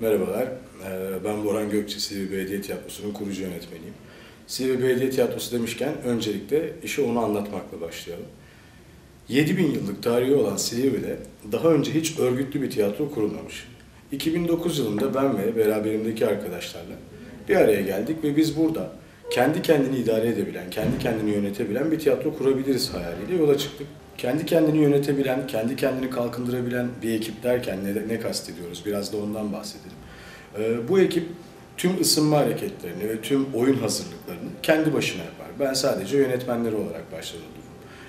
Merhabalar, ee, ben Boran Gökçe, Silivri Belediye Tiyatrosu'nun kurucu yönetmeniyim. Silivri Belediye Tiyatrosu demişken öncelikle işi onu anlatmakla başlayalım. 7000 yıllık tarihi olan Silivri'de daha önce hiç örgütlü bir tiyatro kurulmamış. 2009 yılında ben ve beraberimdeki arkadaşlarla bir araya geldik ve biz burada kendi kendini idare edebilen, kendi kendini yönetebilen bir tiyatro kurabiliriz hayaliyle yola çıktık. Kendi kendini yönetebilen, kendi kendini kalkındırabilen bir ekip derken ne, ne kastediyoruz? Biraz da ondan bahsedelim. Ee, bu ekip tüm ısınma hareketlerini ve tüm oyun hazırlıklarını kendi başına yapar. Ben sadece yönetmenleri olarak başladım.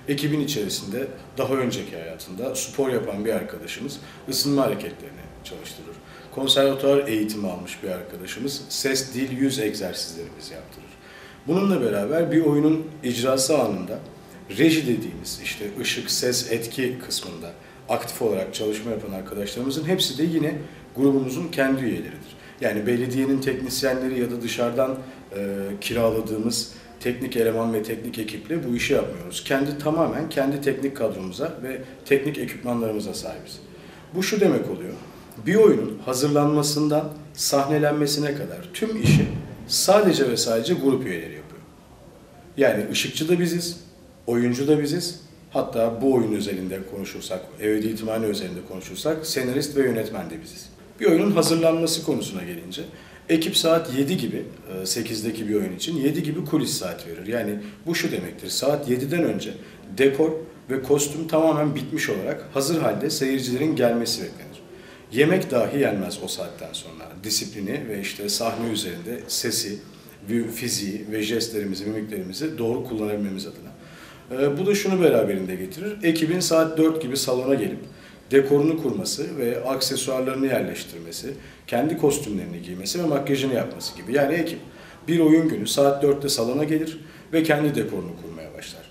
Ekibin içerisinde daha önceki hayatında spor yapan bir arkadaşımız ısınma hareketlerini çalıştırır. Konservatuar eğitimi almış bir arkadaşımız ses, dil, yüz egzersizlerimizi yaptırır. Bununla beraber bir oyunun icrası anında reji dediğimiz işte ışık, ses, etki kısmında aktif olarak çalışma yapan arkadaşlarımızın hepsi de yine grubumuzun kendi üyeleridir. Yani belediyenin teknisyenleri ya da dışarıdan e, kiraladığımız teknik eleman ve teknik ekiple bu işi yapmıyoruz. Kendi tamamen kendi teknik kadromuza ve teknik ekipmanlarımıza sahibiz. Bu şu demek oluyor. Bir oyunun hazırlanmasından sahnelenmesine kadar tüm işi sadece ve sadece grup üyeleri yapıyor. Yani ışıkçı da biziz, oyuncu da biziz. Hatta bu oyun özelinde konuşursak, evet ihtimali özelinde konuşursak senarist ve yönetmen de biziz. Bir oyunun hazırlanması konusuna gelince ekip saat 7 gibi, 8'deki bir oyun için 7 gibi kulis saat verir. Yani bu şu demektir, saat 7'den önce dekor ve kostüm tamamen bitmiş olarak hazır halde seyircilerin gelmesi beklenir. Yemek dahi yenmez o saatten sonra. Disiplini ve işte sahne üzerinde sesi, fiziği ve jestlerimizi, mimiklerimizi doğru kullanabilmemiz adına. Ee, bu da şunu beraberinde getirir. Ekibin saat 4 gibi salona gelip dekorunu kurması ve aksesuarlarını yerleştirmesi, kendi kostümlerini giymesi ve makyajını yapması gibi. Yani ekip bir oyun günü saat 4'te salona gelir ve kendi dekorunu kurmaya başlar.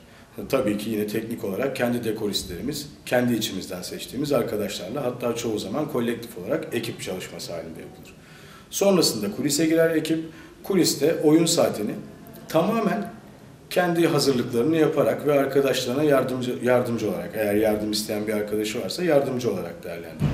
Tabii ki yine teknik olarak kendi dekoristlerimiz, kendi içimizden seçtiğimiz arkadaşlarla hatta çoğu zaman kolektif olarak ekip çalışması halinde yapılır. Sonrasında kulise girer ekip, kuliste oyun saatini tamamen kendi hazırlıklarını yaparak ve arkadaşlarına yardımcı yardımcı olarak eğer yardım isteyen bir arkadaşı varsa yardımcı olarak değerlendirir.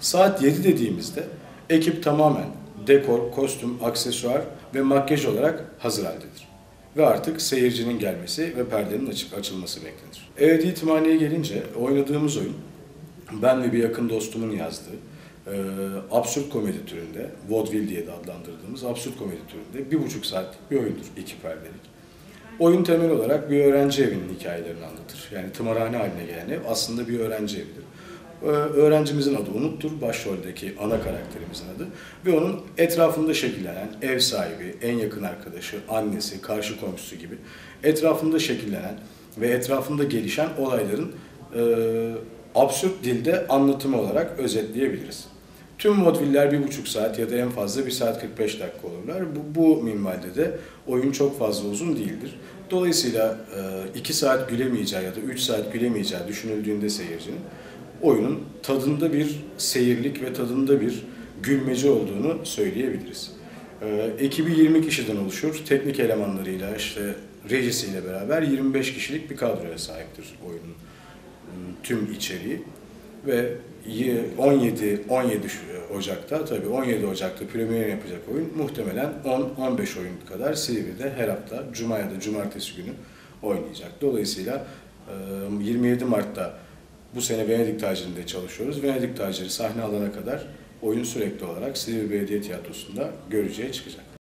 Saat 7 dediğimizde ekip tamamen dekor, kostüm, aksesuar ve makyaj olarak hazır haldedir. Ve artık seyircinin gelmesi ve perdenin açık açılması beklenir. Evet İtimani'ye gelince oynadığımız oyun ben ve bir yakın dostumun yazdığı e, absürt komedi türünde, vaudeville diye de adlandırdığımız absürt komedi türünde bir buçuk saatlik bir oyundur iki perdelik. Oyun temel olarak bir öğrenci evinin hikayelerini anlatır. Yani tımarhane haline gelen ev aslında bir öğrenci evidir. Öğrencimizin adı Umut'tur, başroldeki ana karakterimizin adı. Ve onun etrafında şekillenen ev sahibi, en yakın arkadaşı, annesi, karşı komşusu gibi etrafında şekillenen ve etrafında gelişen olayların e, absürt dilde anlatımı olarak özetleyebiliriz. Tüm modviller bir buçuk saat ya da en fazla bir saat 45 dakika olurlar. Bu, bu minvalde de oyun çok fazla uzun değildir. Dolayısıyla 2 saat gülemeyeceği ya da 3 saat gülemeyeceği düşünüldüğünde seyircinin oyunun tadında bir seyirlik ve tadında bir gülmece olduğunu söyleyebiliriz. Ekibi 20 kişiden oluşur. Teknik elemanlarıyla işte rejisiyle beraber 25 kişilik bir kadroya sahiptir oyunun tüm içeriği ve 17 17 Ocak'ta tabii 17 Ocak'ta premier yapacak oyun muhtemelen 10 15 oyun kadar Silivri'de her hafta cuma ya da cumartesi günü oynayacak. Dolayısıyla 27 Mart'ta bu sene Venedik Taciri'nde çalışıyoruz. Venedik Taciri sahne alana kadar oyun sürekli olarak Silivri Belediye Tiyatrosu'nda göreceğe çıkacak.